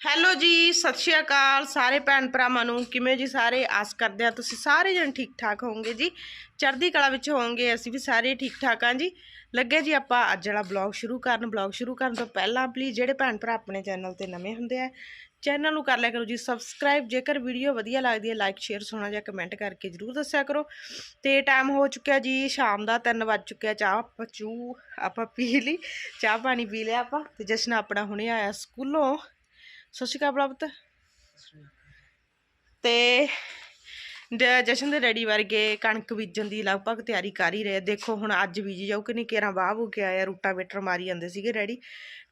Hello ਜੀ, ਸਤਿ ਸ਼੍ਰੀ ਅਕਾਲ ਸਾਰੇ ਭੈਣ ਭਰਾਵਾਂ ਨੂੰ। ਕਿਵੇਂ ਜੀ ਸਾਰੇ? ਆਸ ਕਰਦੇ ਆ ਤੁਸੀਂ ਸਾਰੇ ਜਣ ਠੀਕ ਠਾਕ ਹੋਵੋਗੇ ਜੀ। ਚੜ੍ਹਦੀ ਕਲਾ ਵਿੱਚ ਹੋਵੋਗੇ, ਅਸੀਂ ਵੀ ਸਾਰੇ ਠੀਕ ਠਾਕ ਹਾਂ ਜੀ। ਲੱਗੇ ਜੀ ਆਪਾਂ ਅੱਜ ਵਾਲਾ ਬਲੌਗ ਸ਼ੁਰੂ ਕਰਨ। ਬਲੌਗ ਸ਼ੁਰੂ ਕਰਨ ਤੋਂ ਪਹਿਲਾਂ ਪਲੀਜ਼ ਜਿਹੜੇ ਭੈਣ ਭਰਾ ਆਪਣੇ ਚੈਨਲ ਤੇ ਨਵੇਂ ਹੁੰਦੇ ਆ ਚੈਨਲ ਨੂੰ ਕਰ ਲਿਆ ਕਰੋ ਜੀ। ਸਬਸਕ੍ਰਾਈਬ ਜੇਕਰ ਵੀਡੀਓ ਵਧੀਆ ਲੱਗਦੀ ਹੈ ਲਾਈਕ ਸ਼ੇਅਰ ਸੋਣਾ ਜਾਂ ਕਮੈਂਟ ਕਰਕੇ ਜਰੂਰ ਦੱਸਿਆ ਕਰੋ। ਤੇ ਟਾਈਮ ਹੋ ਚੁੱਕਿਆ ਜੀ, ਸ਼ਾਮ ਦਾ 3 ਵੱਜ ਚੁੱਕਿਆ ਚਾਹ ਆਪਾਂ ਚੂ, ਆਪਾਂ ਪੀ ਲਈ, ਚਾਹ ਪਾਣੀ ਪੀ ਲਿਆ ਆਪਾਂ। ਤੇ ਜਸ਼ਨ ਆਪਣਾ ਹੁਣੇ ਆਇਆ ਸਕੂਲੋਂ। ਸਤਿ ਸ਼੍ਰੀ ਅਕਾਲ ਪ੍ਰਾਪਤ ਤੇ ਡ- ਜਸ਼ਨ ਦੇ ਡੈਡੀ ਵਰਗੇ ਕਣਕ ਬੀਜਣ ਦੀ ਲਗਭਗ ਤਿਆਰੀ ਕਰ ਹੀ ਰਹੇ। ਦੇਖੋ ਹੁਣ ਅੱਜ ਬੀਜੀ ਜਾਊ ਕਿ ਨਹੀਂ, ਕੇਰਾਂ ਵਾਹ ਹੋ ਕੇ ਆਇਆ ਰੂਟਾਵੇਟਰ ਮਾਰੀ ਜਾਂਦੇ ਸੀਗੇ ਡੈਡੀ।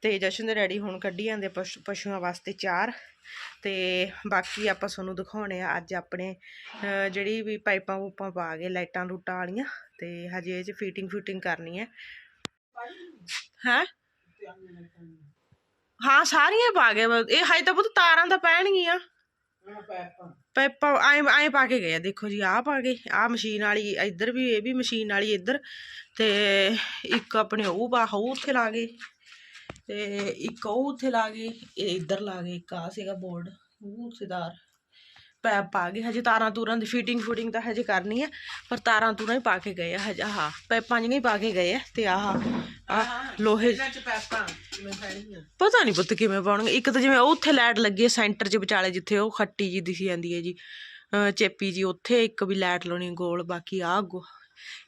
ਤੇ ਜਸ਼ਨ ਦੇ ਡੈਡੀ ਹੁਣ ਕੱਢੀ ਜਾਂਦੇ ਪਸ਼ੂਆਂ ਵਾਸਤੇ ਚਾਰ। ਤੇ ਬਾਕੀ ਆਪਾਂ ਤੁਹਾਨੂੰ ਦਿਖਾਉਣੇ ਆ ਅੱਜ ਆਪਣੇ ਜਿਹੜੀ ਵੀ ਪਾਈਪਾਂ ਪੂਪਾਂ ਪਾ ਕੇ ਲਾਈਟਾਂ ਲੂਟਾਂ ਵਾਲੀਆਂ। ਤੇ ਹਜੇ ਇਹ ਚ ਫੀਟਿੰਗ ਫਿਟਿੰਗ ਕਰਨੀ ਹੈ। ਹੈ? ਹਾਂ ਸਾਰੀਆਂ ਪਾ ਗਏ ਵਾ। ਇਹ ਹਾਈ ਤਾਂ ਪੁੱਤ ਤਾਰਾਂ ਤਾਂ ਪੈਣਗੀਆਂ ਪਾਈਪਾਂ ਐਂ ਐਂ ਪਾ ਕੇ ਗਏ ਆ ਦੇਖੋ ਜੀ ਆਹ ਪਾ ਗਏ ਆਹ ਮਸ਼ੀਨ ਵਾਲੀ ਇੱਧਰ ਵੀ ਇਹ ਵੀ ਮਸ਼ੀਨ ਵਾਲੀ ਇੱਧਰ ਤੇ ਇੱਕ ਆਪਣੇ ਉਹ ਪਾ ਉਹ ਉੱਥੇ ਲਾ ਗਏ ਤੇ ਇੱਕ ਉਹ ਉੱਥੇ ਲਾ ਗਏ ਇਹ ਇੱਧਰ ਲਾ ਗਏ ਇੱਕ ਆ ਸੀਗਾ ਬੋਰਡ ਉਹ ਸਿਦਾਰ ਪੈਪ ਪਾ ਗਏ ਹਜੇ ਤਾਰਾਂ ਤੂਰਾਂ ਦੀ ਫਿਟਿੰਗ ਫੁਟਿੰਗ ਤਾਂ ਹਜੇ ਕਰਨੀ ਹੈ ਪਰ ਤਾਰਾਂ ਤੂਰਾਂ ਹੀ ਪਾ ਕੇ ਗਏ ਆ ਹਜੇ। ਆਹ ਪੈਪਾਂ ਜਿਹੀਆਂ ਹੀ ਪਾ ਕੇ ਗਏ ਆ ਤੇ ਆਹ ਆਹ ਲੋਹੇ ਪਤਾ ਨਹੀਂ ਪੁੱਤ ਕਿਵੇਂ ਪਾਉਣਗੇ। ਇੱਕ ਤਾਂ ਜਿਵੇਂ ਉਹ ਉੱਥੇ ਲਾਈਟ ਲੱਗੀ ਹੈ ਸੈਂਟਰ 'ਚ ਵਿਚਾਲੇ ਜਿੱਥੇ ਉਹ ਖੱਟੀ ਜੀ ਦਿਸੀ ਜਾਂਦੀ ਹੈ ਜੀ ਚੇਪੀ ਜੀ ਉੱਥੇ ਇੱਕ ਵੀ ਲਾਈਟ ਲਾਉਣੀ ਗੋਲ ਬਾਕੀ ਆ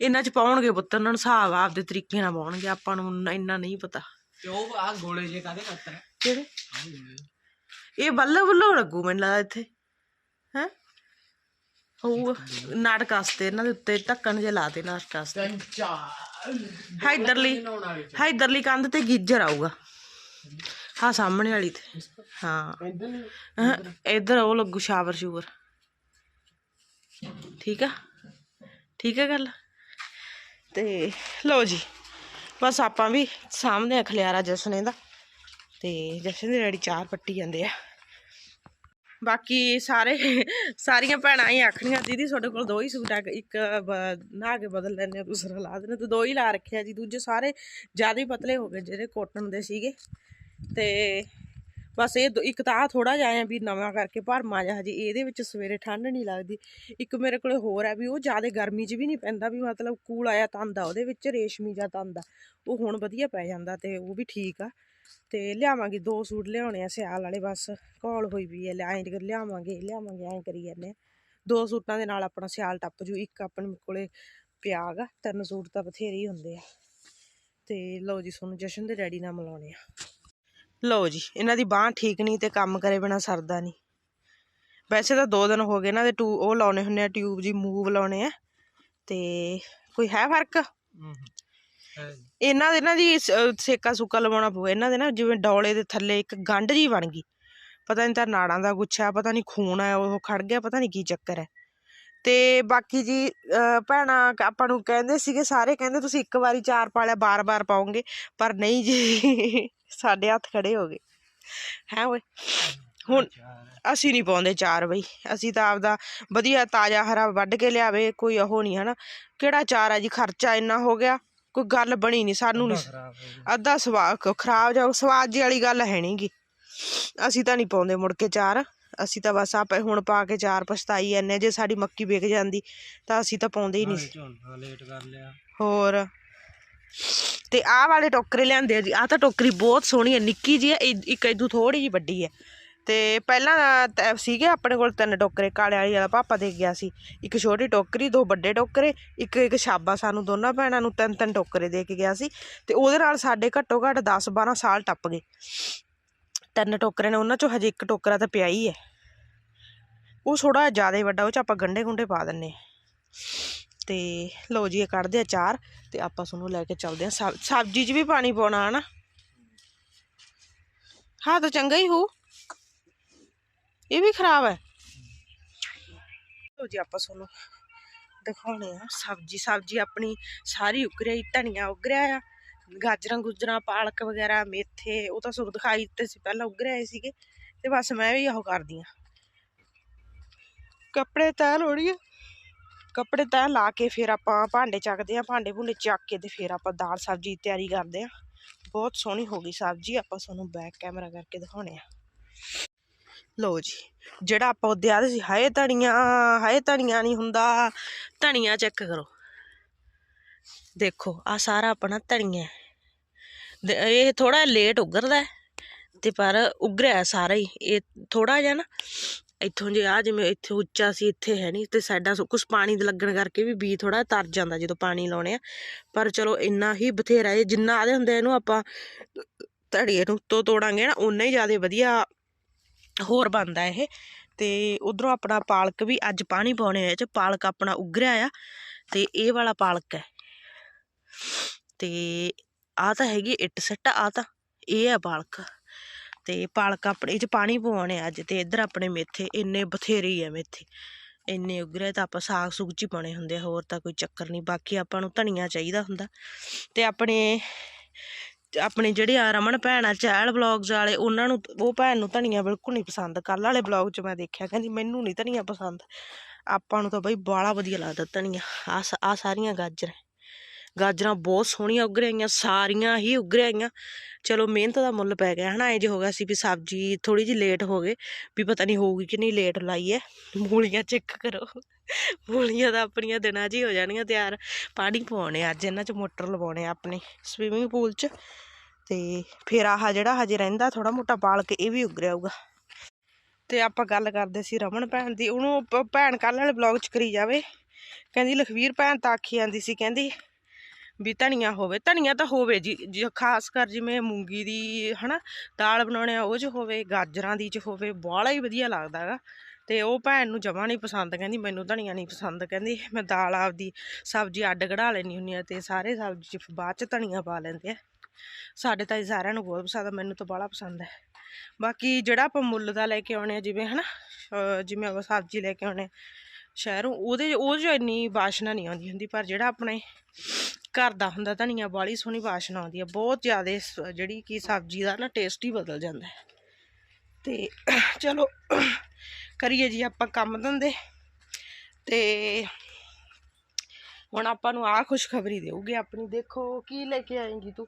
ਇਹਨਾਂ 'ਚ ਪਾਉਣਗੇ ਪੁੱਤ ਉਹਨਾਂ ਨੂੰ ਹਿਸਾਬ ਆਪਦੇ ਤਰੀਕੇ ਨਾਲ ਪਾਉਣਗੇ ਆਪਾਂ ਨੂੰ ਇੰਨਾ- ਨਹੀਂ ਪਤਾ। ਤੇ ਉਹ ਆ ਗੋਲੇ ਜੇ ਕਾਦੇ ਕੱਤਰ ਕਿਹੜੇ? ਇਹ ਬੱਲੇ ਬੱਲੇ ਲੱਗੂ ਮੈਨੂੰ ਲੱਗਦਾ ਇੱਥੇ। ਹੈ? ਉਹ ਨਾਟਕ ਵਾਸਤੇ ਇਹਨਾਂ ਦੇ ਉੱਤੇ ਢੱਕਣ ਜੇ ਲਾ ਦੇ ਨਾਟਕ ਵਾਸਤੇ ਹਾਈਦਰਲੀ ਹਾਈਦਰਲੀ ਕੰਧ ਤੇ ਗੀਜਰ ਆਊਗਾ। ਹਾਂ ਸਾਹਮਣੇ ਵਾਲੀ ਤੇ। ਹਾਂ। ਇੱਧਰ। ਉਹ ਲੱਗੂ ਸ਼ਾਵਰ ਸ਼ੂਵਰ। ਠੀਕ ਆ? ਠੀਕ ਆ ਗੱਲ? ਤੇ ਲਓ ਜੀ ਬਸ ਆਪਾਂ ਵੀ ਸਾਹਮਣੇ ਖਲਿਆਰਾ ਜਸਨੇ ਦਾ। ਤੇ ਜਸ਼ਨ ਦੇ ਡੈਡੀ ਚਾਰ ਪੱਟੀ ਜਾਂਦੇ ਆ। ਬਾਕੀ ਸਾਰੇ, ਸਾਰੀਆਂ ਭੈਣਾਂ ਹੀ ਆਖਣੀਆਂ, ਦੀਦੀ ਤੁਹਾਡੇ ਕੋਲ ਦੋ ਹੀ ਸੂਟ ਆ, ਇੱਕ ਬ- ਨਹਾ ਕੇ ਬਦਲ ਲੈਣੇ ਆ ਦੂਸਰਾ ਲਾ ਦਿੰਦੇ ਤੇ ਦੋ ਹੀ ਲਾ ਰੱਖਿਆ ਜੀ। ਦੂਜੇ ਸਾਰੇ ਜ਼ਿਆਦਾ ਹੀ ਪਤਲੇ ਹੋ ਗਏ ਜਿਹੜੇ ਕੋਟਨ ਦੇ ਸੀਗੇ। ਤੇ ਬਸ ਇਹ ਦੋ- ਇੱਕ ਤਾਂ ਆ ਥੋੜਾ ਜਿਹਾ ਆ ਵੀ ਨਵਾਂ ਕਰਕੇ ਭਰਮਾ ਜਿਹਾ ਹਜੇ ਇਹਦੇ ਵਿੱਚ ਸਵੇਰੇ ਠੰਡ ਨਹੀਂ ਲੱਗਦੀ। ਇੱਕ ਮੇਰੇ ਕੋਲੇ ਹੋਰ ਹੈ ਵੀ ਉਹ ਜ਼ਿਆਦਾ ਗਰਮੀ 'ਚ ਵੀ ਨਹੀਂ ਪੈਂਦਾ ਵੀ ਮਤਲਬ ਕੂਲ ਆਇਆ ਤੰਦ ਆ, ਉਹਦੇ ਵਿੱਚ ਰੇਸ਼ਮੀ ਜਿਹਾ ਤੰਦ ਆ। ਉਹ ਹੁਣ ਵਧੀਆ ਪੈ ਜਾਂਦਾ ਤੇ ਉਹ ਵੀ ਠੀਕ ਆ। ਤੇ ਲਿਆਵਾਂਗੇ, ਦੋ ਸੂਟ ਲਿਆਉਣੇ ਆ ਸਿਆਲ ਵਾਲੇ, ਬਸ ਘੋਲ ਹੋਈ ਵੀ ਐ ਐਂ ਕਰ, ਲਿਆਵਾਂਗੇ ਲਿਆਵਾਂਗੇ, ਐਂ ਕਰੀ ਜਾਂਦੇ ਦੋ ਸੂਟਾਂ ਦੇ ਨਾਲ ਆਪਣਾ ਸਿਆਲ ਟੱਪ ਜੂ, ਇੱਕ ਆਪਣੇ ਕੋਲੇ ਪਿਆ ਤਿੰਨ ਸੂਟ ਤਾਂ ਬਥੇਰੇ ਹੀ ਹੁੰਦੇ ਆ। ਤੇ ਲਓ ਜੀ ਤੁਹਾਨੂੰ ਜਸ਼ਨ ਦੇ ਡੈਡੀ ਨਾਲ ਮਿਲਾਉਣੇ ਆ। ਲਓ ਜੀ, ਇਹਨਾਂ ਦੀ ਬਾਹ ਠੀਕ ਨਹੀਂ ਤੇ ਕੰਮ ਕਰੇ ਬਿਨਾ ਸਰਦਾ ਨਹੀਂ। ਵੈਸੇ ਤਾਂ ਦੋ ਦਿਨ ਹੋ ਗਏ ਇਹਨਾਂ ਦੇ ਟੂ ਉਹ ਲਾਉਣੇ ਹੁੰਨੇ ਆ, ਟਿਊਬ ਜੀ ਮੂਵ ਲਾਉਣੇ ਆ। ਤੇ ਕੋਈ ਹੈ ਫ਼ਰਕ? ਇਹਨਾਂ ਦੇ ਨਾ ਜੀ ਸੇਕਾ ਸੁੱਕਾ ਲਵਾਉਣਾ ਪਊ। ਇਹਨਾਂ ਦੇ ਨਾ ਜਿਵੇਂ ਡੌਲੇ ਦੇ ਥੱਲੇ ਇੱਕ ਗੰਢ ਜੀ ਬਣ ਗਈ। ਪਤਾ ਨਹੀਂ ਤਾਂ ਨਾੜਾਂ ਦਾ ਗੁੱਛਾ ਪਤਾ ਨਹੀਂ ਖੂਨ ਹੈ, ਉਹ ਖੜ ਗਿਆ, ਪਤਾ ਨਹੀਂ ਕੀ ਚੱਕਰ ਹੈ। ਤੇ ਬਾਕੀ ਜੀ, ਅਹ, ਭੈਣਾਂ, ਆਪਾਂ ਨੂੰ ਕਹਿੰਦੇ ਸੀਗੇ, ਸਾਰੇ ਕਹਿੰਦੇ ਤੁਸੀਂ ਇੱਕ ਵਾਰੀ ਚਾਰ ਪਾਲਿਆ ਬਾਰ-ਬਾਰ ਪਾਉਂਗੇ ਪਰ ਨਹੀਂ ਜੀ, ਸਾਡੇ ਹੱਥ ਖੜੇ ਹੋ ਗਏ। ਹੈ ਓਏ? ਹੁਣ ਅਸੀਂ ਨਹੀਂ ਪਾਉਂਦੇ ਚਾਰ ਬਈ। ਅਸੀਂ ਤਾਂ ਆਪਦਾ ਵਧੀਆ ਤਾਜ਼ਾ ਹਰਾ ਵੱਢ ਕੇ ਲਿਆਵੇ, ਕੋਈ ਉਹ ਨਹੀਂ, ਹਨਾ। ਕਿਹੜਾ ਚਾਰ ਆ ਜੀ? ਖਰਚਾ ਇੰਨਾ ਹੋ ਗਿਆ। ਕੋਈ ਗੱਲ ਬਣੀ ਨਹੀਂ ਸਾਨੂੰ ਨਹੀਂ ਅੱਧਾ ਸਵਾਦ ਖਰਾਬ ਜਾ ਸਵਾਦ ਜੀ ਵਾਲੀ ਗੱਲ ਹੈ ਨਹੀਂਗੀ ਅਸੀਂ ਤਾਂ ਨਹੀਂ ਪਾਉਂਦੇ ਮੁੜ ਕੇ ਚਾਰ। ਅਸੀਂ ਤਾਂ ਬਸ ਆਪੇ ਹੁਣ ਪਾ ਕੇ ਚਾਰ ਪਛਤਾਈ ਜਾਂਦੇ। ਜੇ ਸਾਡੀ ਮੱਕੀ ਵਿਕ ਜਾਂਦੀ ਤਾਂ ਅਸੀਂ ਤਾਂ ਪਾਉਂਦੇ ਹੀ ਨਹੀਂ ਸੀ। ਝੋਨਾ ਲੇਟ ਕਰ ਲਿਆ। ਹੋਰ। ਤੇ ਆਹ ਵਾਲੇ ਟੋਕਰੇ ਲਿਆਂਦੇ ਆ ਜੀ ਆਹ ਤਾਂ ਟੋਕਰੀ ਬਹੁਤ ਸੋਹਣੀ ਹੈ ਨਿੱਕੀ ਜੀ ਹੈ ਇੱਕ ਇਦੋਂ ਥੋੜੀ ਜੀ ਵੱਡੀ ਹੈ। ਤੇ ਪਹਿਲਾਂ ਸੀਗੇ ਆਪਣੇ ਕੋਲ ਤਿੰਨ ਟੋਕਰੇ, ਕਾਲੇ ਵਾਲੀ ਵਾਲਾ ਪਾਪਾ ਦੇ ਗਿਆ ਸੀ। ਇੱਕ ਛੋਟੀ ਟੋਕਰੀ, ਦੋ ਵੱਡੇ ਟੋਕਰੇ, ਇੱਕ ਇੱਕ ਛਾਬਾ ਸਾਨੂੰ ਦੋਨਾਂ ਭੈਣਾਂ ਨੂੰ ਤਿੰਨ ਤਿੰਨ ਟੋਕਰੇ ਦੇ ਕੇ ਗਿਆ ਸੀ। ਤੇ ਉਹਦੇ ਨਾਲ ਸਾਡੇ ਘੱਟੋ ਘੱਟ 10 12 ਸਾਲ ਟੱਪ ਗਏ। ਤਿੰਨ ਟੋਕਰੇ ਨੇ, ਉਹਨਾਂ ਚੋਂ ਹਜੇ ਇੱਕ ਟੋਕਰਾ ਤਾਂ ਪਿਆ ਹੀ ਹੈ। ਉਹ ਥੋੜਾ ਜ਼ਿਆਦਾ ਵੱਡਾ, ਉਹ ਚ ਆਪਾਂ ਗੰਡੇ ਗੁੰਡੇ ਪਾ ਦਿੰਨੇ ਹਾਂ। ਤੇ ਲਓ ਜੀ, ਇਹ ਕੱਢਦੇ ਆ ਚਾਰ ਤੇ ਆਪਾਂ ਤੁਹਾਨੂੰ ਲੈ ਕੇ ਚੱਲਦੇ ਆ ਸਬ- ਸਬਜ਼ੀ 'ਚ ਵੀ ਪਾਣੀ ਪਾਉਣਾ, ਹਨਾ? ਹਾਂ, ਤਾਂ ਚੰਗਾ ਹੀ ਹੋ ਇਹ ਵੀ ਖਰਾਬ ਹੈ। ਲਓ ਜੀ ਆਪਾਂ ਤੁਹਾਨੂੰ ਦਿਖਾਉਣੇ ਆ। ਸਬਜ਼ੀ ਸਬਜ਼ੀ ਆਪਣੀ ਸਾਰੀ ਉੱਗ ਰਹੀ ਧਨੀਆ ਉਗਰਿਆ ਆ, ਗਾਜਰਾਂ, ਗੁਜਰਾਂ, ਪਾਲਕ ਵਗੈਰਾ, ਮੇਥੇ, ਉਹ ਤਾਂ ਸੁਰ ਦਿਖਾਈ ਦਿੱਤੇ ਸੀ, ਪਹਿਲਾਂ ਉੱਗ ਰਹੇ ਸੀਗੇ। ਤੇ ਬਸ ਮੈਂ ਵੀ ਇਹੋ ਕਰਦੀ ਆ। ਕੱਪੜੇ ਤੈਅ ਲੋੜੀ ਆ ਕੱਪੜੇ ਤੈਅ ਲਾ ਕੇ ਫਿਰ ਆਪਾਂ ਭਾਂਡੇ ਚੱਕਦੇ ਆ, ਭਾਂਡੇ ਭੁੰਡੇ ਚੱਕ ਕੇ ਤੇ ਫਿਰ ਆਪਾਂ ਦਾਲ, ਸਬਜ਼ੀ ਦੀ ਤਿਆਰੀ ਕਰਦੇ ਆ। ਬਹੁਤ ਸੋਹਣੀ ਹੋ ਗਈ ਸਬਜ਼ੀ, ਆਪਾਂ ਤੁਹਾਨੂੰ ਬੈਕ ਕੈਮਰਾ ਕਰਕੇ ਦਿਖਾਉਣੇ ਆ। ਲਓ ਜੀ ਜਿਹੜਾ ਆਪਾਂ ਉਹਦੇ ਆਦੇ ਸੀ ਹਾਏ ਧਣੀਆਂ ਹਾਏ ਧਣੀਆਂ ਨਹੀਂ ਹੁੰਦਾ। ਧਣੀਆਂ ਚੈੱਕ ਕਰੋ। ਦੇਖੋ ਆ ਸਾਰਾ ਆਪਣਾ ਧਣੀਆਂ ਦੇ- ਇਹ ਥੋੜਾ ਲੇਟ ਉਗਰਦਾ ਹੈ, ਤੇ ਪਰ ਉਗਰਿਆ ਸਾਰਾ ਹੀ। ਇਹ ਥੋੜਾ ਜਿਹਾ ਨਾ ਇੱਥੋਂ ਜੇ ਆ ਜਿਵੇਂ ਇੱਥੇ ਉੱਚਾ ਸੀ ਇੱਥੇ ਹੈ ਨਹੀਂ ਤੇ ਸਾਈਡਾਂ ਸੋ ਕੁਛ ਪਾਣੀ ਦੇ ਲੱਗਣ ਕਰਕੇ ਵੀ ਬੀ ਥੋੜਾ ਤਰ ਜਾਂਦਾ ਜਦੋਂ ਪਾਣੀ ਲਾਉਣੇ ਆ। ਪਰ ਚਲੋ ਇੰਨਾ ਹੀ ਬਥੇਰਾ ਇਹ ਜਿੰਨਾ ਆਦੇ ਹੁੰਦੇ ਇਹਨੂੰ ਆਪਾਂ ਧੜੀਏ ਨੂੰ ਤੋਂ ਤੋੜਾਂਗੇ ਨਾ ਉਨਾ ਹੀ ਜ਼ਿਆਦਾ ਵਧੀਆ ਹੋਰ ਬਣਦਾ ਇਹ। ਤੇ ਉਧਰੋਂ ਆਪਣਾ ਪਾਲਕ ਵੀ ਅੱਜ ਪਾਣੀ ਪਾਉਣੇ ਆ ਚ ਪਾਲਕ ਆਪਣਾ ਉਗਰਿਆ ਆ, ਤੇ ਇਹ ਵਾਲਾ ਪਾਲਕ ਹੈ। ਤੇ ਆ ਤਾਂ ਹੈਗੀ ਇੱਟ ਸੱਟ ਆ ਤਾਂ ਇਹ ਆ ਪਾਲਕ। ਤੇ ਪਾਲਕ ਆਪਣੇ, ਇਹ ਚ ਪਾਣੀ ਪਵਾਉਣੇ ਆ ਅੱਜ, ਤੇ ਇੱਧਰ ਆਪਣੇ ਮੇਥੇ, ਇੰਨੇ ਬਥੇਰੇ ਆ ਮੇਥੇ। ਇੰਨੇ ਉਗਰੇ ਤਾਂ ਆਪਾਂ ਸਾਗ ਸੁਗ ਚ ਪਾਉਣੇ ਹੁੰਦੇ ਆ, ਹੋਰ ਤਾਂ ਕੋਈ ਚੱਕਰ ਨਹੀਂ, ਬਾਕੀ ਆਪਾਂ ਨੂੰ ਧਨੀਆ ਚਾਹੀਦਾ ਹੁੰਦਾ। ਤੇ ਆਪਣੇ ਆਪਣੇ ਜਿਹੜੇ ਆ ਰਮਨ ਭੈਣ ਆ, ਚਹਿਲ ਵਲੌਗਸ ਵਾਲੇ, ਉਹਨਾਂ ਨੂੰ ਉਹ ਭੈਣ ਨੂੰ ਧਨੀਆ ਬਿਲਕੁਲ ਨਹੀਂ ਪਸੰਦ। ਕੱਲ ਵਾਲੇ ਵਲੌਗ 'ਚ ਮੈਂ ਦੇਖਿਆ, ਕਹਿੰਦੀ ਮੈਨੂੰ ਨਹੀਂ ਧਨੀਆ ਪਸੰਦ। ਆਪਾਂ ਨੂੰ ਤਾਂ ਬਈ ਬਾਲਾ ਵਧੀਆ ਲੱਗਦਾ ਧਨੀਆ। ਆ ਆ ਸਾਰੀਆਂ ਗਾਜਰਾਂ। ਗਾਜਰਾਂ ਬਹੁਤ ਸੋਹਣੀਆਂ ਉੱਗ ਰਹੀਆਂ, ਸਾਰੀਆਂ ਹੀ ਉੱਗ ਰਹੀਆਂ। ਚਲੋ ਮਿਹਨਤ ਦਾ ਮੁੱਲ ਪੈ ਗਿਆ ਹਨਾ, ਇਹ ਜੇ ਹੋ ਗਿਆ ਸੀ ਵੀ ਸਬਜ਼ੀ ਥੋੜੀ ਜਿਹੀ ਲੇਟ ਹੋ ਗਏ, ਵੀ ਪਤਾ ਨਹੀਂ ਹੋਊਗੀ ਕਿ ਨਹੀਂ ਲੇਟ ਲਾਈ ਹੈ ਮੂਲੀਆਂ ਚੈੱਕ ਕਰੋ, ਮੂਲੀਆਂ ਤਾਂ ਆਪਣੀਆਂ ਦਿਨਾਂ 'ਚ ਹੀ ਹੋ ਜਾਣੀਆਂ ਤਿਆਰ। ਪਾਣੀ ਪਵਾਉਣੇ ਅੱਜ, ਇਹਨਾਂ 'ਚ ਮੋਟਰ ਲਵਾਉਣੇ ਆ ਆਪਣੇ ਸਵੀਮਿੰਗ ਪੂਲ 'ਚ। ਤੇ ਫਿਰ ਆਹ ਜਿਹੜਾ ਹਜੇ ਰਹਿੰਦਾ ਥੋੜਾ ਮੋਟਾ ਪਾਲ ਕੇ ਇਹ ਵੀ ਉੱਗ ਰਿਹਾ ਹੋਊਗਾ। ਤੇ ਆਪਾਂ ਗੱਲ ਕਰਦੇ ਸੀ ਰਮਨ ਭੈਣ ਦੀ, ਉਹਨੂੰ ਭੈਣ ਕੱਲ੍ਹ ਵਾਲੇ ਬਲੌਗ 'ਚ ਕਰੀ ਜਾਵੇ। ਕਹਿੰਦੀ ਲਖਵੀਰ ਭੈਣ ਤਾਂ ਆਖੀ ਜਾਂਦੀ ਸੀ, ਕਹਿੰਦੀ ਵੀ ਧਨੀਆ ਹੋਵੇ, ਧਨੀਆ ਤਾਂ ਹੋਵੇ ਜੀ ਜੀ ਖਾਸ ਕਰ ਜਿਵੇਂ ਮੂੰਗੀ ਦੀ, ਹਨਾ, ਦਾਲ ਬਣਾਉਣੇ ਆ, ਉਹ 'ਚ ਹੋਵੇ, ਗਾਜਰਾਂ ਦੀ 'ਚ ਹੋਵੇ, ਬਾਹਲਾ ਹੀ ਵਧੀਆ ਲੱਗਦਾ ਹੈਗਾ। ਤੇ ਉਹ ਭੈਣ ਨੂੰ ਜਮਾ ਨਹੀਂ ਪਸੰਦ, ਕਹਿੰਦੀ ਮੈਨੂੰ ਧਨੀਆ ਨਹੀਂ ਪਸੰਦ, ਕਹਿੰਦੀ ਮੈਂ ਦਾਲ ਆਪਦੀ ਸਬਜ਼ੀ ਅੱਡ ਕਢਾ ਲੈਣੀ ਹੁੰਦੀ ਆ ਤੇ ਸਾਰੇ ਸਬਜ਼ੀ 'ਚ ਬਾਅਦ 'ਚ ਧਨੀਆ ਪਾ ਲੈਂਦੇ ਆ। ਸਾਡੇ ਤਾਂ ਇਹ ਸਾਰਿਆਂ ਨੂੰ ਬਹੁਤ ਪਸੰਦ ਮੈਨੂੰ ਤਾਂ ਬਾਹਲਾ ਪਸੰਦ ਹੈ ਬਾਕੀ ਜਿਹੜਾ ਆਪਾਂ ਮੁੱਲ ਦਾ ਲੈ ਕੇ ਆਉਣੇ ਆ, ਜਿਵੇਂ, ਹਨਾ, ਅਹ, ਜਿਵੇਂ ਆਪਾਂ ਸਬਜ਼ੀ ਲੈ ਕੇ ਆਉਣੇ ਆ, ਸ਼ਹਿਰੋਂ, ਉਹਦੇ ਉਹ 'ਚ ਇੰਨੀ ਵਾਸ਼ਨਾ ਨਹੀਂ ਆਉਂਦੀ ਹੁੰਦੀ, ਪਰ ਜਿਹੜਾ ਆਪਣੇ ਘਰ ਦਾ ਹੁੰਦਾ, ਧਨੀਆ ਬਾਲੀ ਸੋਹਣੀ ਵਾਸ਼ਨਾ ਆਉਂਦੀ ਹੈ ਬਹੁਤ ਜ਼ਿਆਦਾ ਸ- ਜਿਹੜੀ ਕਿ ਸਬਜ਼ੀ ਦਾ ਨਾ ਟੇਸਟ ਹੀ ਬਦਲ ਜਾਂਦਾ ਹੈ। ਤੇ ਚਲੋ, ਕਰੀਏ ਜੀ ਆਪਾਂ ਕੰਮ ਧੰਦੇ। ਤੇ ਹੁਣ ਆਪਾਂ ਨੂੰ ਆਹ ਖੁਸ਼ਖਬਰੀ ਦੇਊਗੀ ਆਪਣੀ। ਦੇਖੋ, ਕੀ ਲੈ ਕੇ ਆਏਗੀ ਤੂੰ?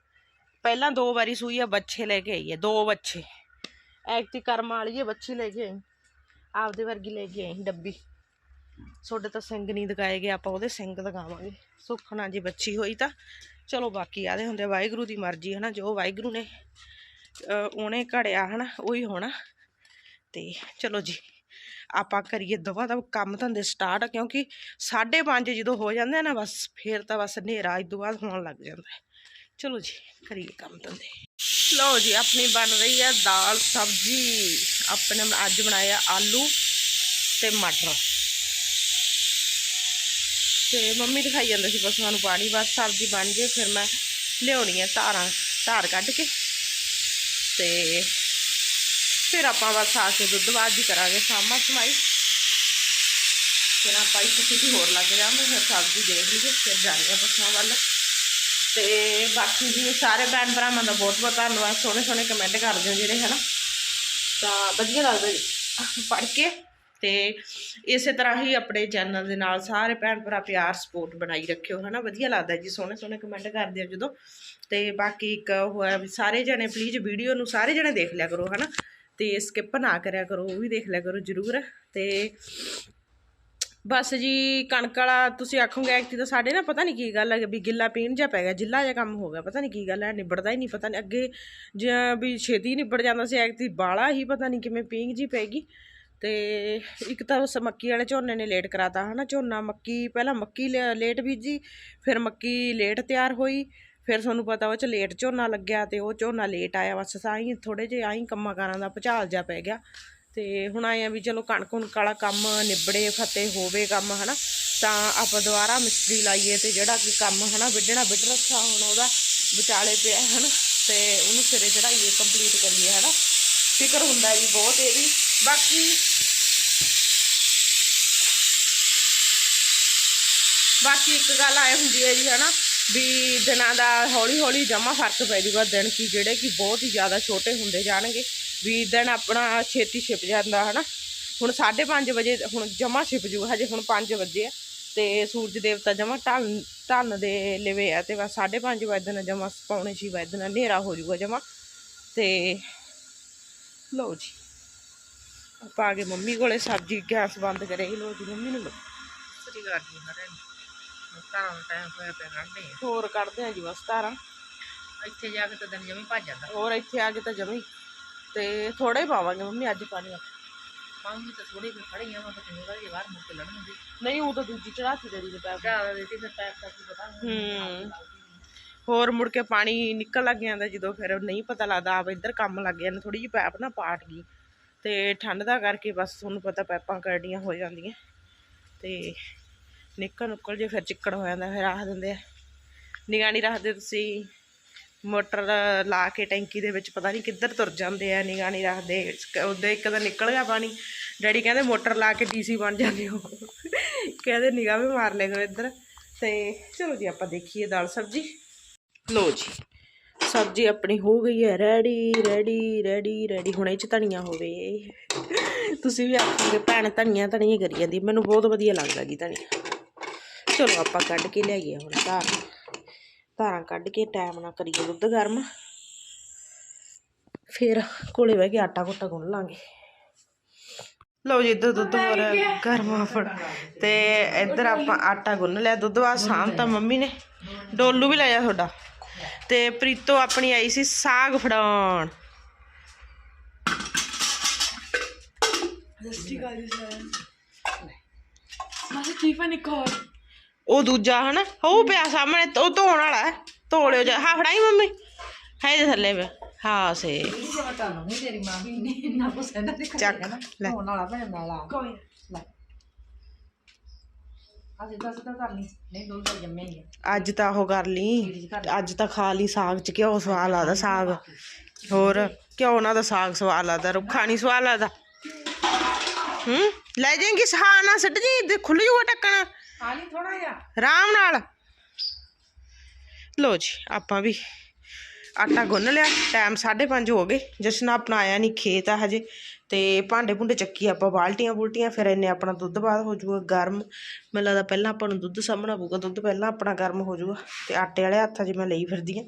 ਪਹਿਲਾਂ ਦੋ ਵਾਰੀ ਸੂਈ ਆ, ਬੱਚੇ ਲੈ ਕੇ ਆਈ ਹੈ ਦੋ ਬੱਚੇ। ਐਕਤੀ ਕਰਮ ਵਾਲੀ ਹੈ ਬੱਚੀ ਲੈ ਕੇ ਆਈ। ਆਪਦੇ ਵਰਗੀ ਲੈ ਕੇ ਆਈ ਡੱਬੀ। ਤੁਹਾਡੇ ਤਾਂ ਸਿੰਘ ਨਹੀਂ ਦਿਖਾਏ ਗਏ, ਆਪਾਂ ਉਹਦੇ ਸਿੰਘ ਦਿਖਾਵਾਂਗੇ ਸੁੱਖ ਨਾਲ ਜੀ ਬੱਚੀ ਹੋਈ ਤਾਂ। ਚਲੋ ਬਾਕੀ ਆਦੇ ਹੁੰਦੇ ਵਾਹਿਗੁਰੂ ਦੀ ਮਰਜ਼ੀ ਹੈ ਨਾ ਜੋ ਵਾਹਿਗੁਰੂ ਨੇ ਉਹਨੇ ਘੜਿਆ, ਹਨਾ, ਉਹੀ ਹੋਣਾ। ਤੇ ਚਲੋ ਜੀ, ਆਪਾਂ ਕਰੀਏ ਦਵਾ ਦਾ ਕੰਮ ਧੰਦੇ ਸਟਾਰਟ ਕਿਉਂਕਿ 5:30 ਜਦੋਂ ਹੋ ਜਾਂਦੇ ਨਾ, ਬਸ ਫੇਰ ਤਾਂ ਬਸ ਹਨੇਰਾ ਇਸ ਤੋਂ ਬਾਅਦ ਹੋਣ ਲੱਗ ਜਾਂਦਾ ਚਲੋ ਜੀ, ਕਰੀਏ ਕੰਮ ਧੰਦੇ। ਲਓ ਜੀ, ਆਪਣੀ ਬਣ ਰਹੀ ਹੈ ਦਾਲ, ਸਬਜ਼ੀ। ਆਪਣੇ ਅੱਜ ਬਣਾਇਆ ਆਲੂ ਤੇ ਮਟਰ। ਤੇ ਮੰਮੀ ਦਿਖਾਈ ਜਾਂਦੇ ਸੀ ਪਸ਼ੂਆਂ ਨੂੰ ਪਾਣੀ, ਬਸ ਸਬਜ਼ੀ ਬਣ ਜੇ ਫਿਰ ਮੈਂ ਲਿਆਉਣੀ ਹੈ ਧਾਰਾਂ, ਧਾਰ ਕੱਢ ਕੇ ਤੇ ਫਿਰ ਆਪਾਂ ਬਸ ਆ ਕੇ ਦੁੱਧ ਬਾਅਦ ਹੀ ਕਰਾਂਗੇ ਸਾਮਾ ਸਮਾਈ। ਫਿਰ ਆਪਾਂ ਇੱਕ ਸਿੱਟੀ ਹੋਰ ਲੱਗ ਜਾਵਾਂਗੇ, ਫਿਰ ਸਬਜ਼ੀ ਦੇਖ ਲਈਏ, ਫਿਰ ਜਾਂਦੇ ਹਾਂ ਪਸ਼ੂਆਂ ਵੱਲ। ਤੇ ਬਾਕੀ ਜੀ ਸਾਰੇ ਭੈਣ ਭਰਾਵਾਂ ਦਾ ਬਹੁਤ ਬਹੁਤ ਧੰਨਵਾਦ, ਸੋਹਣੇ ਸੋਹਣੇ ਕਮੈਂਟ ਕਰਦੇ ਹੋ ਜਿਹੜੇ, ਹਨਾ? ਤਾਂ ਵਧੀਆ ਲੱਗਦਾ ਜੀ, ਪੜ੍ਹ ਕੇ। ਤੇ ਇਸੇ ਤਰ੍ਹਾਂ ਹੀ ਆਪਣੇ ਚੈਨਲ ਦੇ ਨਾਲ ਸਾਰੇ ਭੈਣ ਭਰਾ ਪਿਆਰ ਸਪੋਰਟ ਬਣਾਈ ਰੱਖਿਓ, ਹਨਾ? ਵਧੀਆ ਲੱਗਦਾ ਜੀ, ਸੋਹਣੇ ਸੋਹਣੇ ਕਮੈਂਟ ਕਰਦੇ ਹੋ ਜਦੋਂ। ਤੇ ਬਾਕੀ ਇੱਕ ਹੋਇਆ ਵੀ ਸਾਰੇ ਜਣੇ ਪਲੀਜ਼ ਵੀਡੀਓ ਨੂੰ ਸਾਰੇ ਜਣੇ ਦੇਖ ਲਿਆ ਕਰੋ, ਹਨਾ? ਤੇ ਸਕਿਪ ਨਾ ਕਰਿਆ ਕਰੋ, ਉਹ ਵੀ ਦੇਖ ਲਿਆ ਕਰੋ ਜਰੂਰ। ਤੇ ਬਸ ਜੀ, ਕਣਕ ਵਾਲਾ ਤੁਸੀਂ ਆਖੋਗੇ ਐਕਤੀ ਤਾਂ ਸਾਡੇ ਨਾ ਪਤਾ ਨਹੀਂ ਕੀ ਗੱਲ ਹੈ ਵੀ ਗਿੱਲਾ ਪੀਣ ਜਾ ਪੈ ਗਿਆ ਜਿੱਲਾ ਜਿਹਾ ਕੰਮ ਹੋ ਗਿਆ, ਪਤਾ ਨਹੀਂ ਕੀ ਗੱਲ ਹੈ ਨਿਬੜਦਾ ਹੀ ਨਹੀਂ ਪਤਾ ਨਹੀਂ ਅੱਗੇ ਜਿਵੇਂ ਵੀ ਛੇਤੀ ਨਿਬੜ ਜਾਂਦਾ ਸੀ ਐਕਤੀ ਬਾਲਾ ਹੀ ਪਤਾ ਨਹੀਂ ਕਿਵੇਂ ਪੀਂਗ ਜੀ ਪੈਗੀ ਤੇ ਇੱਕ ਤਾਂ ਉਸ ਮੱਕੀ ਵਾਲੇ ਝੋਨੇ ਨੇ ਲੇਟ ਕਰਾਤਾ, ਹਨਾ? ਝੋਨਾ ਮੱਕੀ, ਪਹਿਲਾਂ ਮੱਕੀ ਲੇ- ਲੇਟ ਬੀਜੀ, ਫਿਰ ਮੱਕੀ ਲੇਟ ਤਿਆਰ ਹੋਈ, ਫਿਰ ਤੁਹਾਨੂੰ ਪਤਾ ਉਹ ਚ ਲੇਟ ਝੋਨਾ ਲੱਗਿਆ ਤੇ ਉਹ ਝੋਨਾ ਲੇਟ ਆਇਆ ਬਸ ਸਾਈ ਥੋੜੇ ਜਿਹੇ ਆਈ ਕੰਮਾਂ ਕਾਰਾਂ ਦਾ ਭੁਚਾਲ ਜਾ ਪੈ ਗਿਆ। ਤੇ ਹੁਣ ਆਏ ਆ ਵੀ ਚਲੋ ਕਣਕ ਕੁਣਕ ਵਾਲਾ ਕੰਮ ਨਿਬੜੇ ਫਤਿਹ ਹੋਵੇ ਕੰਮ, ਹਨਾ? ਤਾਂ ਆਪਾਂ ਦੁਬਾਰਾ ਮਿਸਤਰੀ ਲਾਈਏ ਤੇ ਜਿਹੜਾ ਕਿ ਕੰਮ, ਹਨਾ? ਵਿੱਢਣਾ ਵਿੱਢ ਰੱਖਾ ਹੁਣ ਉਹਦਾ ਵਿਚਾਲੇ ਪਿਆ, ਹਨਾ? ਤੇ ਉਹਨੂੰ ਸਿਰੇ ਚੜਾਈਏ ਕੰਪਲੀਟ ਕਰੀਏ, ਹਨਾ? ਫਿਕਰ ਹੁੰਦਾ ਜੀ ਬਹੁਤ ਇਹ ਵੀ ਬਾਕੀ ਬਾਕੀ ਇੱਕ ਗੱਲ ਆਏ ਹੁੰਦੀ ਹੈ ਜੀ ਹਨਾ, ਵੀ ਦਿਨਾਂ ਦਾ ਹੌਲੀ ਹੌਲੀ ਜਮਾ ਫ਼ਰਕ ਪੈ ਜੂਗਾ, ਦਿਨ ਕੀ ਜਿਹੜੇ ਕਿ ਬਹੁਤ ਹੀ ਜ਼ਿਆਦਾ ਛੋਟੇ ਹੁੰਦੇ ਜਾਣਗੇ, ਵੀ ਦਿਨ ਆਪਣਾ ਛੇਤੀ ਛਿਪ ਜਾਂਦਾ ਹਨਾ। ਹੁਣ 5:30 ਵਜੇ ਹੁਣ ਜਮਾ ਛਿਪ ਜੂਗਾ ਹਜੇ ਹੁਣ 5 ਵਜੇ ਆ, ਤੇ ਸੂਰਜ ਦੇਵਤਾ ਜਮਾ ਢਲ ਢਲਣ ਦੇ ਲਿਵੇ ਆ, ਤੇ ਬਸ 5:30 ਵਜੇ ਨਾਲ ਜਮਾ, ਪੌਣੇ 6 ਵਜੇ ਨਾਲ ਹਨੇਰਾ ਹੋ ਜੂਗਾ ਜਮਾ, ਤੇ ਲਓ ਜੀ। ਆਪਾਂ ਆ ਗਏ ਮੰਮੀ ਕੋਲੇ ਸਬਜ਼ੀ ਗੈਸ ਬੰਦ ਕਰੇ ਹੀ ਲੋ ਜੀ ਮੰਮੀ ਨੂੰ ਸਰੀ ਜੀ ਹਰੇ ਤਾਂ ਟਾਈਮ ਹੋਇਆ ਪਿਆ ਕੱਢਦੇ ਆ ਹੋਰ ਕੱਢਦੇ ਆ ਜੀ ਬਸ ਇੱਥੇ ਜਾ ਕੇ ਤਾਂ ਦਿਨ ਜਮੀ ਭੱਜ ਜਾਂਦਾ। ਹੋਰ ਇੱਥੇ ਆ ਕੇ ਤਾਂ ਜਮੀ ਤੇ ਥੋੜਾ ਹੀ ਪਾਵਾਂਗੇ ਮੰਮੀ ਅੱਜ ਪਾਣੀ ਪਾਉਂਗੀ ਤਾਂ ਥੋੜੀ ਜਿਹੀ ਖੜੀ ਆ ਮੈਂ ਤਾਂ ਨਿਕਲ ਕੇ ਬਾਹਰ ਮੁੜ ਕੇ ਲੜਨਗੀ। ਨਹੀਂ ਉਹ ਤਾਂ ਦੂਜੀ ਚੜਾਤੀ ਤੇਰੀ ਦੇ ਪੈਪ ਜ਼ਿਆਦਾ ਦੇਤੀ ਫਿਰ ਪੈਪ ਦਾ ਕੀ ਪਤਾ। ਹੂੰ। ਹੋਰ ਮੁੜ ਕੇ ਪਾਣੀ ਨਿਕਲ ਲੱਗ ਜਾਂਦਾ ਜਦੋਂ ਫਿਰ ਨਹੀਂ ਪਤਾ ਲੱਗਦਾ ਆਪ ਇੱਧਰ ਕੰਮ ਲੱਗ ਜਾਂਦੇ ਥੋੜੀ ਜਿਹੀ ਪੈਪ ਨਾ ਪਾਟ ਗਈ। ਤੇ ਠੰਡ ਦਾ ਕਰਕੇ ਬਸ ਤੁਹਾਨੂੰ ਪਤਾ ਪੈਪਾਂ ਕਰੜੀਆਂ ਹੋ ਜਾਂਦੀਆਂ ਤੇ ਨਿਕਲ ਨੁੱਕਲ ਜੇ ਫਿਰ ਚਿੱਕੜ ਹੋ ਜਾਂਦਾ, ਫਿਰ ਆਖ ਦਿੰਦੇ ਆ। ਨਿਗਾਹ ਨਹੀਂ ਰੱਖਦੇ ਤੁਸੀਂ, ਮੋਟਰ ਲਾ ਕੇ ਟੈਂਕੀ ਦੇ ਵਿੱਚ ਪਤਾ ਨਹੀਂ ਕਿੱਧਰ ਤੁਰ ਜਾਂਦੇ ਆ ਨਿਗਾਹ ਨਹੀਂ ਰੱਖਦੇ ਉਹਦੇ ਇੱਕ ਤਾਂ ਨਿਕਲ ਗਿਆ ਪਾਣੀ, ਡੈਡੀ ਕਹਿੰਦੇ ਮੋਟਰ ਲਾ ਕੇ ਡੀਸੀ ਬਣ ਜਾਂਦੇ ਹੋ। ਕਹਿੰਦੇ ਨਿਗਾਹ ਵੀ ਮਾਰ ਲਿਆ ਕਰੋ ਇੱਧਰ, ਤੇ ਚਲੋ ਜੀ ਆਪਾਂ ਦੇਖੀਏ ਦਾਲ ਸਬਜੀ। ਲੋ ਜੀ। ਸਬਜੀ ਆਪਣੀ ਹੋ ਗਈ ਹੈ ਰੈਡੀ ਰੈਡੀ ਰੈਡੀ ਰੈਡੀ। ਹੁਣ ਇਹ ਚ ਧਨੀਆ ਹੋਵੇ। ਤੁਸੀਂ ਵੀ ਆਖੋਗੇ ਭੈਣ ਧਨੀਆ ਧਨੀਆ ਕਰੀ ਜਾਂਦੀ। ਮੈਨੂੰ ਬਹੁਤ ਵਧੀਆ ਲੱਗਦਾ ਜੀ ਧਨੀਆ। ਚਲੋ ਆਪਾਂ ਕੱਢ ਕੇ ਲਿਆਈਏ ਹੁਣ ਧਾਰ। ਧਾਰਾਂ ਕੱਢ ਕੇ ਟਾਈਮ ਨਾਲ ਕਰੀਏ ਦੁੱਧ ਗਰਮ। ਫਿਰ ਕੋਲੇ ਬਹਿ ਕੇ ਆਟਾ ਕੋਟਾ ਗੁੰਨ ਲਾਂਗੇ। ਲਓ ਜੀ ਇੱਧਰ ਦੁੱਧ ਹੋ ਰਿਹਾ ਗਰਮ ਆਪਣ ਤੇ ਇੱਧਰ ਆਪਾਂ ਆਟਾ ਗੁੰਨ ਲਿਆ। ਦੁੱਧ ਬਾਅਦ ਸ਼ਾਮ ਤਾਂ ਮੰਮੀ ਨੇ। ਡੋਲੂ ਵੀ ਲਾਇਆ ਤੁਹਾਡਾ। ਤੇ ਪ੍ਰੀਤੋ ਆਪਣੀ ਆਈ ਸੀ ਸਾਗ ਫੜਾਉਣ। ਮਾਸੀ ਟਿਫਨ ਇੱਕ ਹੋਰ। ਉਹ ਦੂਜਾ ਹਨਾ ਉਹ ਪਿਆ ਸਾਹਮਣੇ ਉਹ ਧੋਣ ਵਾਲਾ ਹੈ ਧੋ ਲਿਓ ਜਾ। ਹਾਂ ਫੜਾਈ ਮੰਮੀ। ਹੈ ਇਹਦੇ ਥੱਲੇ ਪਿਆ। ਹਾਂ ਸੇ ਇਹ ਮੈਂ ਤੁਹਾਨੂੰ ਨਹੀਂ ਤੇਰੀ ਮਾਂ ਵੀ ਨਹੀਂ ਇੰਨਾ ਕੁਛ ਇਹਨਾਂ ਦੇ ਚੱਕ ਲੈ। ਹੋਣ ਵਾਲਾ ਭੈਣ ਵਾਲਾ। ਕੋਈ ਸਿੱਧਾ ਕਰ ਲਈ। ਨਹੀਂ ਅੱਜ ਤਾਂ ਉਹ ਕਰ ਲਈ। ਅੱਜ ਤਾਂ ਖਾ ਲਈ ਸਾਗ ਚ ਘਿਓ ਸਵਾਦ ਲੱਗਦਾ ਸਾਗ। ਹੋਰ ਘਿਓ ਨਾਲ ਦਾ ਸਾਗ ਸਵਾਦ ਲੱਗਦਾ ਰੁੱਖਾ ਨਹੀਂ ਸਵਾਦ ਲੱਗਦਾ। ਹੂੰ ਲੈ ਜਾਏਂਗੀ ਸਹਾ ਨਾ ਸਿੱਟ ਜੀ ਖੁੱਲ ਜੂਗਾ ਟੱਕਣ ਖਾ ਲਈ ਥੋੜਾ ਜਿਹਾ। ਆਰਾਮ ਨਾਲ। ਲੋ ਜੀ ਆਪਾਂ ਵੀ ਆਟਾ ਗੁੰਨ ਲਿਆ। ਟਾਈਮ 5:30 ਹੋ ਗਏ। ਜਸ਼ਨ ਆਪਣਾ ਆਇਆ ਨਹੀਂ ਖੇਤ ਆ ਹਜੇ। ਤੇ ਭਾਂਡੇ ਭੁੰਡੇ ਚੱਕੀ ਆਪਾਂ, ਬਾਲਟੀਆਂ ਬੁਲਟੀਆਂ, ਫਿਰ ਇਹਨੇ ਆਪਣਾ ਦੁੱਧ ਬਾਅਦ ਹੋ ਜਾਊਗਾ ਗਰਮ। ਮੈਨੂੰ ਲੱਗਦਾ ਪਹਿਲਾਂ ਆਪਾਂ ਨੂੰ ਦੁੱਧ ਸਾਹਮਣਾ ਪਊਗਾ, ਦੁੱਧ ਪਹਿਲਾਂ ਆਪਣਾ ਗਰਮ ਹੋ ਜਾਊਗਾ। ਤੇ ਆਟੇ ਵਾਲੇ ਹੱਥਾਂ 'ਚ ਮੈਂ ਲਈ ਫਿਰਦੀ ਆ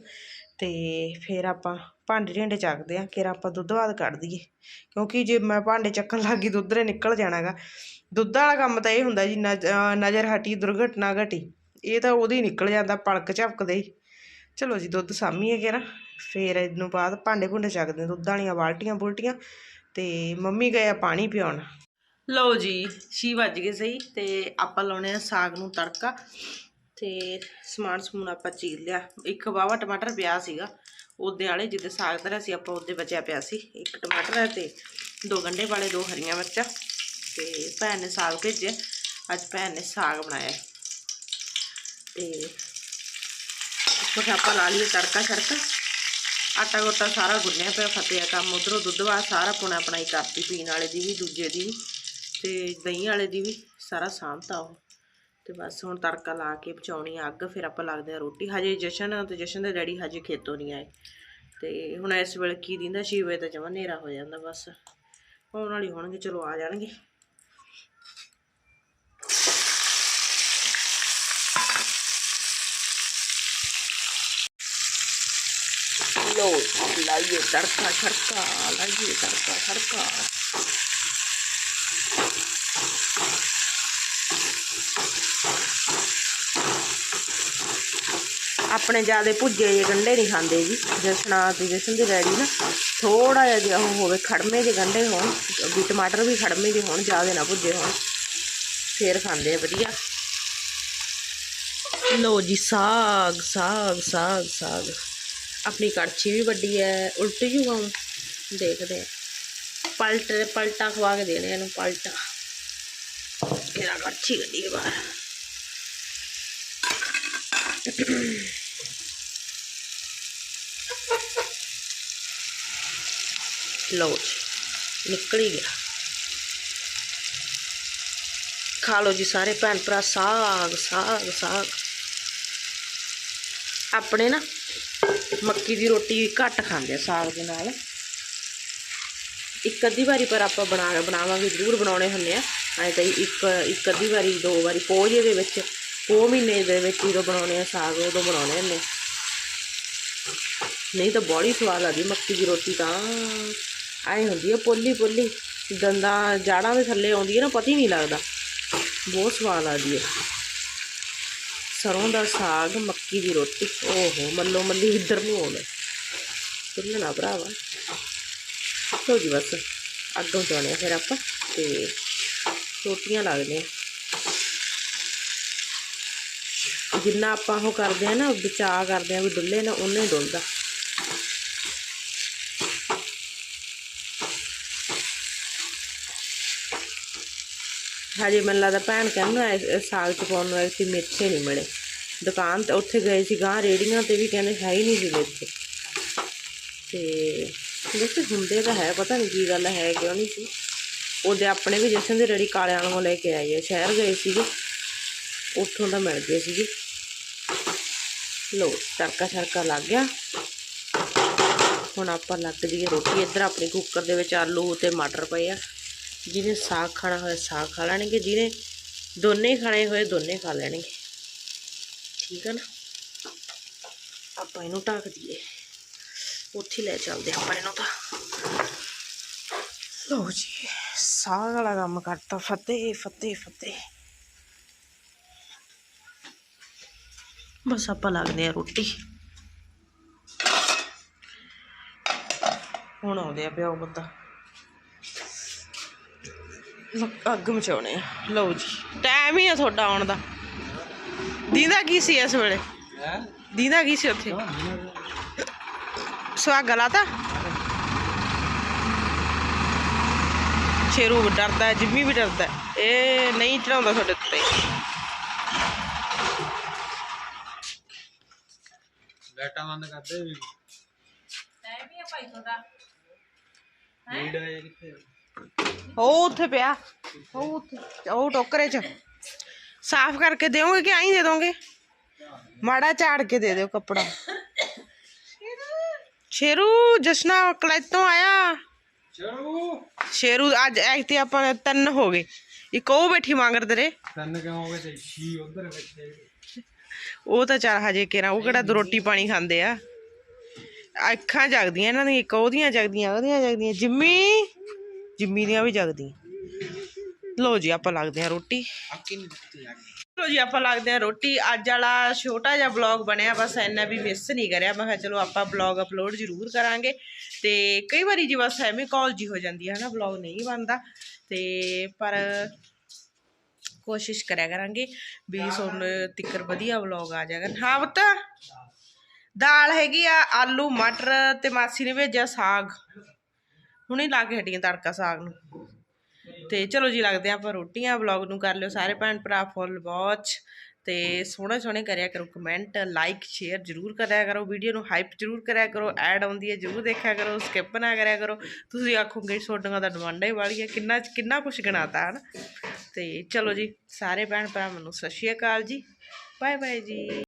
ਤੇ ਫਿਰ ਆਪਾਂ ਭਾਂਡੇ ਢੇਂਡੇ ਚੱਕਦੇ ਆ ਫਿਰ ਆਪਾਂ ਦੁੱਧ ਬਾਅਦ ਕੱਢ ਦਈਏ। ਕਿਉਂਕਿ ਜੇ ਮੈਂ ਭਾਂਡੇ ਚੱਕਣ ਲੱਗੀ ਦੁੱਧ ਰੇ ਨਿਕਲ ਜਾਣਾਗਾ। ਦੁੱਧ ਵਾਲਾ ਕੰਮ ਤਾਂ ਇਹ ਹੁੰਦਾ ਜੀ, ਨਜ਼- ਨਜ਼ਰ ਹਟੀ, ਦੁਰਘਟਨਾ ਘਟੀ। ਇਹ ਤਾਂ ਉਹਦੇ ਹੀ ਨਿਕਲ ਜਾਂਦਾ, ਪਲਕ ਝਪਕਦੇ ਹੀ। ਚਲੋ ਜੀ, ਦੁੱਧ ਸਾਂਭੀਏ ਕਿ ਨਾ ਫੇਰ ਇਹਨੂੰ ਬਾਅਦ ਭਾਂਡੇ ਭੁੰਡੇ ਚੱਕਦੇ ਦੁੱਧ ਵਾਲੀਆਂ ਬਾਲਟੀਆਂ ਬੁਲਟੀਆਂ ਤੇ ਮੰਮੀ ਗਏ ਆ ਪਾਣੀ ਪਿਆਉਣ। ਲਓ ਜੀ, ਛੀ ਵੱਜ ਗਏ ਸਹੀ ਤੇ ਆਪਾਂ ਲਾਉਣੇ ਆ ਸਾਗ ਨੂੰ ਤੜਕਾ ਤੇ ਸਮਾਨ ਸਮੂਨ ਆਪਾਂ ਚੀਰ ਲਿਆ। ਇੱਕ ਵਾਵਾ ਟਮਾਟਰ ਪਿਆ ਸੀਗਾ, ਉਹਦੇ ਵਾਲੇ ਜਿੱਦੇ ਸਾਗ ਧਰਿਆ ਸੀ, ਆਪਾਂ ਉਹਦੇ ਬਚਿਆ ਪਿਆ ਸੀ। ਇੱਕ ਟਮਾਟਰ ਹੈ ਤੇ ਦੋ ਗੰਢੇ ਵਾਲੇ, ਦੋ ਹਰੀਆਂ ਮਿਰਚਾਂ ਤੇ ਭੈਣ ਨੇ ਸਾਗ ਭੇਜਿਆ, ਅੱਜ ਭੈਣ ਨੇ ਸਾਗ ਬਣਾਇਆ। ਹੈ। ਤੇ ਕੁਛ ਆਪਾਂ ਲਾ ਲਈਏ ਤੜਕਾ ਛੜਕਾ ਆਟਾ ਗੋਟਾ ਸਾਰਾ ਗੁੰਨਿਆ ਪਿਆ ਫਤਿਆ ਕੰਮ ਉਧਰੋਂ ਦੁੱਧ ਬਾਅਦ ਸਾਰਾ ਪੁਣਾ ਆਪਣਾ ਹੀ ਕਰਤੀ, ਪੀਣ ਵਾਲੇ ਦੀ ਵੀ, ਦੂਜੇ ਦੀ ਵੀ ਤੇ ਦਹੀਂ ਵਾਲੇ ਦੀ ਵੀ, ਸਾਰਾ ਸਾਂਭਤਾ ਉਹ। ਤੇ ਬਸ ਹੁਣ ਤੜਕਾ ਲਾ ਕੇ ਪਚਾਉਣੀ ਆ ਅੱਗ, ਫਿਰ ਆਪਾਂ ਲੱਗਦੇ ਆ ਰੋਟੀ। ਹਜੇ ਜਸ਼ਨ ਤੇ ਜਸ਼ਨ ਦੇ ਡੈਡੀ ਹਜੇ ਖੇਤੋਂ ਨਹੀਂ ਆਏ। ਤੇ ਹੁਣ ਇਸ ਵੇਲੇ ਕੀ ਦਿੰਦਾ, ਛੇ ਵਜੇ ਤਾਂ ਜਮਾ ਹਨੇਰਾ ਹੋ ਜਾਂਦਾ ਬਸ। ਆਉਣ ਵਾਲੀ ਹੋਣਗੇ, ਚਲੋ ਆ ਜਾਣਗੇ। ਲੋ ਲਾਈਏ ਤੜਕਾ, ਛੜਕਾ, ਲਾਈਏ ਤੜਕਾ, ਛੜਕਾ। ਆਪਣੇ ਜਿਆਦੇ ਭੁੱਜੇ ਜੇ ਗੰਢੇ ਨਹੀਂ ਖਾਂਦੇ ਜੀ। ਜਸਨਾ ਤੇ ਜਸ਼ਨ ਦੇ ਡੈਡੀ ਨਾ ਥੋੜਾ ਜਿਹਾ ਜਿਹਾ ਉਹ ਹੋਵੇ ਖੜਮੇ ਦੇ ਗੰਢੇ ਹੋਣ, ਵੀ ਟਮਾਟਰ ਵੀ ਖੜਮੇ ਦੇ ਹੋਣ, ਜਿਆਦੇ ਨਾ ਭੁੱਜੇ ਹੋਣ, ਫੇਰ ਖਾਂਦੇ ਆ ਵਧੀਆ। ਲੋ ਜੀ, ਸਾਗ ਸਾਗ ਸਾਗ ਸਾਗ। ਆਪਣੀ ਕੜਛੀ ਵੀ ਵੱਡੀ ਹੈ ਉਲਟ ਜੂਗਾ ਹੁਣ ਦੇਖਦੇ ਆ। ਪਲਟ, ਪਲਟਾ ਖਵਾ ਕੇ ਦੇਣੇ ਇਹਨੂੰ, ਪਲਟਾ। ਇਹਦਾ ਕੜਛੀ ਗੱਡੀ ਕੇ ਬਾਹਰ। ਲਓ ਜੀ, ਨਿਕਲ ਹੀ ਗਿਆ। ਖਾ ਲਓ ਜੀ ਸਾਰੇ ਭੈਣ ਭਰਾ, ਸਾਗ ਸਾਗ ਸਾਗ। ਆਪਣੇ ਨਾ ਮੱਕੀ ਦੀ ਰੋਟੀ ਘੱਟ ਖਾਂਦੇ ਆ ਸਾਗ ਦੇ ਨਾਲ। ਇੱਕ ਅੱਧੀ ਵਾਰੀ ਪਰ ਆਪਾਂ ਬਣਾ, ਬਣਾਵਾਂਗੇ, ਜ਼ਰੂਰ ਬਣਾਉਣੇ ਹੁੰਦੇ ਆ। ਐ ਤਾਂ ਇੱਕ ਇੱਕ ਅੱਧੀ ਵਾਰੀ, ਦੋ ਵਾਰੀ ਪੋਜੇ ਦੇ ਵਿੱਚ, ਪੋਹ ਮਹੀਨੇ ਦੇ ਵਿੱਚ ਜਦੋਂ ਬਣਾਉਣੇ ਆ ਸਾਗ, ਉਦੋਂ ਬਣਾਉਣੇ ਹੁੰਦੇ ਨਹੀਂ ਤਾਂ ਬੜੀ ਸਵਾਦ ਲੱਗਦੀ ਮੱਕੀ ਦੀ ਰੋਟੀ ਤਾਂ। ਐ ਹੁੰਦੀ ਆ ਪੋਲੀ ਪੋਲੀ। ਦੰਦਾਂ, ਜਾੜਾਂ ਦੇ ਥੱਲੇ ਆਉਂਦੀ ਹੈ ਨਾ, ਪਤਾ ਹੀ ਨਹੀਂ ਲੱਗਦਾ। ਬਹੁਤ ਸਵਾਦ ਲੱਗਦੀ ਹੈ ਸਰੋਂ ਦਾ ਸਾਗ, ਮੱਕੀ ਦੀ ਰੋਟੀ। ਓਹੋ ਮੱਲੋ ਮੱਲੀ ਇੱਧਰ ਨੂੰ ਆਉਣਾ। ਚੱਲਣਾ ਭਰਾਵਾ ਲਓ ਜੀ ਬਸ, ਅੱਗੋਂ ਜਾਣੇ ਆ ਫਿਰ ਆਪਾਂ ਤੇ ਰੋਟੀਆਂ ਲੱਗਦੇ ਆ। ਜਿੰਨਾ ਆਪਾਂ ਉਹ ਕਰਦੇ ਆ ਨਾ ਬਚਾ ਕਰਦੇ ਆ, ਵੀ ਡੁੱਲੇ ਨਾ ਉਹਨੇ ਹੀ ਡੁੱਲਦਾ। ਹਜੇ ਮੈਨੂੰ ਲੱਗਦਾ ਭੈਣ ਕਹਿੰਦਾ ਐ ਸਾਗ ਚ ਪਾਉਣ ਨੂੰ ਐਸੀ ਮੇਥੇ ਨਹੀਂ ਮਿਲੇ ਦੁਕਾਨ ਤੇ ਉੱਥੇ ਗਏ ਸੀ ਗਾਂ ਰੇੜੀਆਂ ਤੇ ਵੀ ਕਹਿੰਦੇ ਹੈ ਹੀ ਨਹੀਂ ਸੀ ਮੇਥੇ। ਤੇ ਵੈਸੇ ਹੁੰਦੇ ਤਾਂ ਹੈ, ਪਤਾ ਨਹੀਂ ਕੀ ਗੱਲ ਹੈ, ਕਿਉਂ ਨਹੀਂ ਸੀ। ਉਹਦੇ ਆਪਣੇ ਵੀ ਜਸ਼ਨ ਦੇ ਰੇੜੀ ਕਾਲਿਆਂ ਨੂੰ ਲੈ ਕੇ ਆਏ ਆ ਸ਼ਹਿਰ ਗਏ ਸੀਗੇ, ਉੱਥੋਂ ਦਾ ਮਿਲ ਗਏ ਸੀਗੇ। ਲੋ, ਤੜਕਾ ਛੜਕਾ ਲੱਗ ਗਿਆ। ਹੁਣ ਆਪਾਂ ਲੱਗ ਜੀਏ ਰੋਟੀ। ਇੱਧਰ ਆਪਣੇ ਕੁੱਕਰ ਦੇ ਵਿੱਚ ਆਲੂ ਤੇ ਮਟਰ ਪਏ ਆ। ਜਿਹਨੇ ਸਾਗ ਖਾਣਾ ਹੋਇਆ, ਸਾਗ ਖਾ ਲੈਣਗੇ, ਜਿਹਨੇ ਦੋਨੇ ਖਾਣੇ ਹੋਏ, ਦੋਨੇ ਖਾ ਲੈਣਗੇ। ਠੀਕ ਹੈ ਨਾ? ਆਪਾਂ ਇਹਨੂੰ ਢੱਕ ਦਈਏ। ਉੱਥੇ ਲੈ ਚੱਲਦੇ ਆਪਾਂ ਇਹਨੂੰ ਤਾਂ। ਲਓ ਜੀ, ਸਾਗ ਵਾਲਾ ਕੰਮ ਕਰਤਾ। ਫਤਿਹ ਫਤਿਹ ਫਤਿਹ। ਬਸ ਆਪਾਂ ਲੱਗਦੇ ਆ ਰੋਟੀ। ਹੁਣ ਆਉਂਦੇ ਆ ਪਿਓ ਬੰਦਾ। ਅੱਗ ਮਚਾਉਣੇ ਆ। ਲਓ ਜੀ ਟਾਈਮ ਹੀ ਆ ਤੁਹਾਡਾ ਆਉਣ ਦਾ। ਦੀਦਾ ਕੀ ਸੀ ਇਸ ਵੇਲੇ? ਦੀਦਾ ਕੀ ਸੀ ਉੱਥੇ? ਸੁਹਾਗਾ ਲਾਤਾ? ਸ਼ੇਰੂ ਵੀ ਡਰਦਾ ਹੈ, ਜਿੰਮੀ ਵੀ ਡਰਦਾ ਹੈ। ਇਹ ਨਹੀਂ ਚੜਾਉਂਦਾ ਤੁਹਾਡੇ ਉੱਤੇ। ਲਾਈਟਾਂ ਬੰਦ ਕਰਦੇ ਵੀ ਲੀਡ ਹੈ ਕਿੱਥੇ? ਉਹ ਉੱਥੇ ਪਿਆ। ਉਹ ਉੱਥੇ ਉਹ ਟੋਕਰੇ 'ਚ। ਸਾਫ਼ ਕਰਕੇ ਦਿਓਗੇ ਕਿ ਆਈ ਦੇ ਦੋਗੇ? ਮਾੜਾ ਝਾੜ ਕੇ ਦੇ ਦਿਓ ਕੱਪੜਾ। ਸ਼ੇਰੂ ਜਸ਼ਨਾ ਕਲੈਜ ਤੋਂ ਆਇਆ। ਸ਼ੇਰੂ। ਅੱਜ ਐਕ ਤੇ ਆਪਾਂ ਤਿੰਨ ਹੋ ਗਏ। ਇੱਕ ਉਹ ਬੈਠੀ ਮੰਗਰ ਤੇਰੇ। ਤਨ ਕਿਉਂ ਹੋ ਗਏ ਤੇ ਛੀ ਉਧਰ ਬੈਠੇ ਉਹ ਤਾਂ ਚੱਲ ਹਜੇ ਕਿਹੜਾ ਉਹ ਕਿਹੜਾ ਰੋਟੀ ਪਾਣੀ ਖਾਂਦੇ ਆ। ਅੱਖਾਂ ਜਗਦੀਆਂ ਇਹਨਾਂ ਦੀਆਂ ਇੱਕ ਉਹਦੀਆਂ ਜਗਦੀਆਂ ਉਹਦੀਆਂ ਜਗਦੀਆਂ। ਜਿੰਮੀ! ਜਿੰਮੀ ਦੀਆਂ ਵੀ ਜਗਦੀਆਂ। ਲੋ ਜੀ, ਆਪਾਂ ਲੱਗਦੇ ਆ ਰੋਟੀ। ਲੋ ਜੀ, ਆਪਾਂ ਲੱਗਦੇ ਆ ਰੋਟੀ। ਅੱਜ ਵਾਲਾ ਛੋਟਾ ਜਿਹਾ ਬਲੌਗ ਬਣਿਆ, ਬਸ ਇੰਨਾ ਵੀ ਮਿਸ ਨਹੀਂ ਕਰਿਆ। ਮੈਂ ਕਿਹਾ ਚਲੋ ਆਪਾਂ ਬਲੌਗ ਅਪਲੋਡ ਜ਼ਰੂਰ ਕਰਾਂਗੇ। ਤੇ ਕਈ ਵਾਰੀ ਜੀ ਬਸ ਐਵੇਂ ਕਾਲ ਜੀ ਹੋ ਜਾਂਦੀ ਹੈ ਨਾ ਬਲੌਗ ਨਹੀਂ ਬਣਦਾ। ਤੇ ਪਰ ਕੋਸ਼ਿਸ਼ ਕਰਿਆ ਕਰਾਂਗੇ ਵੀ ਸੁਣ ਤਿੱਕਰ ਵਧੀਆ ਵਲੌਗ ਆ ਜਾਏਗਾ ਹਾਂ, ਪੁੱਤ? ਦਾਲ ਹੈਗੀ ਆ, ਆਲੂ, ਮਟਰ ਤੇ ਮਾਸੀ ਨੇ ਭੇਜਿਆ ਸਾਗ। ਹੁਣੇ ਲਾ ਕੇ ਹਟੀਆਂ ਤੜਕਾ ਸਾਗ ਨੂੰ। ਤੇ ਚਲੋ ਜੀ ਲੱਗਦੇ ਆ ਆਪਾਂ ਰੋਟੀਆਂ ਵਲੌਗ ਨੂੰ ਕਰ ਲਿਓ ਸਾਰੇ ਭੈਣ ਭਰਾ ਫੁੱਲ ਵਾਚ ਤੇ ਸੋਹਣੇ ਸੋਹਣੇ ਕਰਿਆ ਕਰੋ ਕਮੈਂਟ ਲਾਈਕ ਸ਼ੇਅਰ ਜਰੂਰ ਕਰਿਆ ਕਰੋ। ਵੀਡੀਓ ਨੂੰ ਹਾਈਪ ਜਰੂਰ ਕਰਿਆ ਕਰੋ। ਐਡ ਆਉਂਦੀ ਹੈ ਜਰੂਰ ਦੇਖਿਆ ਕਰੋ। ਸਕਿਪ ਨਾ ਕਰਿਆ ਕਰੋ। ਤੁਸੀਂ ਆਖੋਗੇ ਛੋਟੀਆਂ ਦਾ ਡਿਮਾਂਡਾਂ ਹੀ ਵਾਲੀ ਹੈ। ਕਿੰਨਾ ਕਿੰਨਾ ਕੁਝ ਗਣਾਤਾ, ਹਨ? ਤੇ ਚਲੋ ਜੀ, ਸਾਰੇ ਭੈਣ ਭਰਾ ਮੈਨੂੰ ਸਤਿ ਸ਼੍ਰੀ ਅਕਾਲ ਜੀ। ਬਾਏ ਬਾਏ ਜੀ।